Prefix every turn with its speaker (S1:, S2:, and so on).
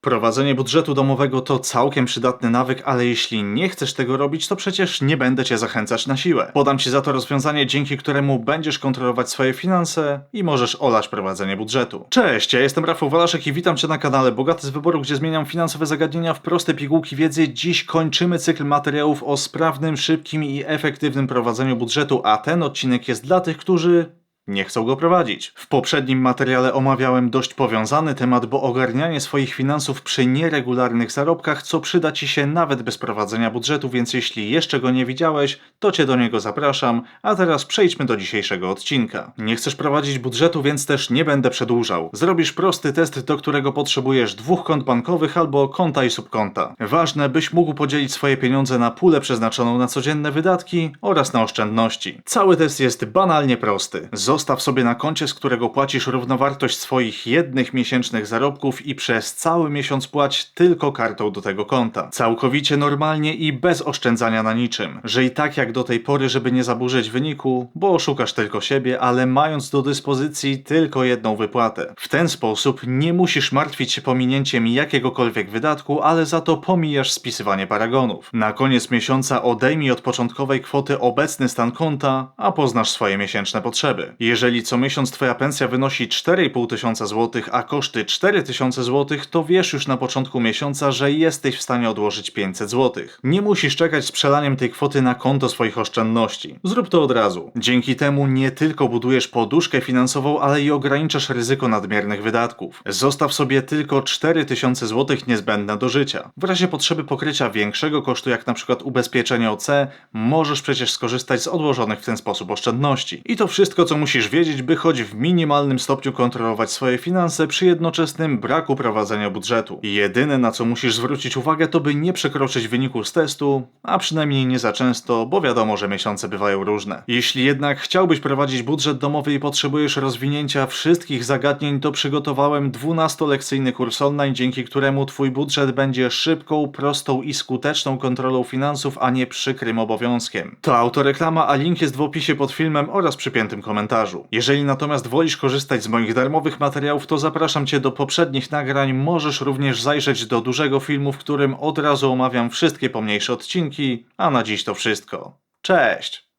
S1: Prowadzenie budżetu domowego to całkiem przydatny nawyk, ale jeśli nie chcesz tego robić, to przecież nie będę cię zachęcać na siłę. Podam ci za to rozwiązanie, dzięki któremu będziesz kontrolować swoje finanse i możesz olać prowadzenie budżetu. Cześć, ja jestem Rafał Walaszek i witam cię na kanale Bogaty z Wyboru, gdzie zmieniam finansowe zagadnienia w proste pigułki wiedzy. Dziś kończymy cykl materiałów o sprawnym, szybkim i efektywnym prowadzeniu budżetu, a ten odcinek jest dla tych, którzy nie chcą go prowadzić. W poprzednim materiale omawiałem dość powiązany temat, bo ogarnianie swoich finansów przy nieregularnych zarobkach, co przyda Ci się nawet bez prowadzenia budżetu, więc jeśli jeszcze go nie widziałeś, to Cię do niego zapraszam, a teraz przejdźmy do dzisiejszego odcinka. Nie chcesz prowadzić budżetu, więc też nie będę przedłużał. Zrobisz prosty test, do którego potrzebujesz dwóch kont bankowych albo konta i subkonta. Ważne, byś mógł podzielić swoje pieniądze na pulę przeznaczoną na codzienne wydatki oraz na oszczędności. Cały test jest banalnie prosty. Zostaw sobie na koncie, z którego płacisz równowartość swoich jednych miesięcznych zarobków i przez cały miesiąc płać tylko kartą do tego konta. Całkowicie normalnie i bez oszczędzania na niczym. Żyj tak jak do tej pory, żeby nie zaburzyć wyniku, bo oszukasz tylko siebie, ale mając do dyspozycji tylko jedną wypłatę. W ten sposób nie musisz martwić się pominięciem jakiegokolwiek wydatku, ale za to pomijasz spisywanie paragonów. Na koniec miesiąca odejmij od początkowej kwoty obecny stan konta, a poznasz swoje miesięczne potrzeby. Jeżeli co miesiąc twoja pensja wynosi 4,5 tysiąca złotych, a koszty 4 tysiące złotych, to wiesz już na początku miesiąca, że jesteś w stanie odłożyć 500 złotych. Nie musisz czekać z przelaniem tej kwoty na konto swoich oszczędności. Zrób to od razu. Dzięki temu nie tylko budujesz poduszkę finansową, ale i ograniczasz ryzyko nadmiernych wydatków. Zostaw sobie tylko 4 tysiące złotych niezbędne do życia. W razie potrzeby pokrycia większego kosztu, jak na przykład ubezpieczenie OC, możesz przecież skorzystać z odłożonych w ten sposób oszczędności. I to wszystko, co musisz wiedzieć, by choć w minimalnym stopniu kontrolować swoje finanse przy jednoczesnym braku prowadzenia budżetu. Jedyne na co musisz zwrócić uwagę to by nie przekroczyć wyniku z testu, a przynajmniej nie za często, bo wiadomo, że miesiące bywają różne. Jeśli jednak chciałbyś prowadzić budżet domowy i potrzebujesz rozwinięcia wszystkich zagadnień, to przygotowałem 12-lekcyjny kurs online, dzięki któremu twój budżet będzie szybką, prostą i skuteczną kontrolą finansów, a nie przykrym obowiązkiem. To autoreklama, a link jest w opisie pod filmem oraz przypiętym komentarzu. Jeżeli natomiast wolisz korzystać z moich darmowych materiałów, to zapraszam Cię do poprzednich nagrań. Możesz również zajrzeć do dużego filmu, w którym od razu omawiam wszystkie pomniejsze odcinki, a na dziś to wszystko. Cześć!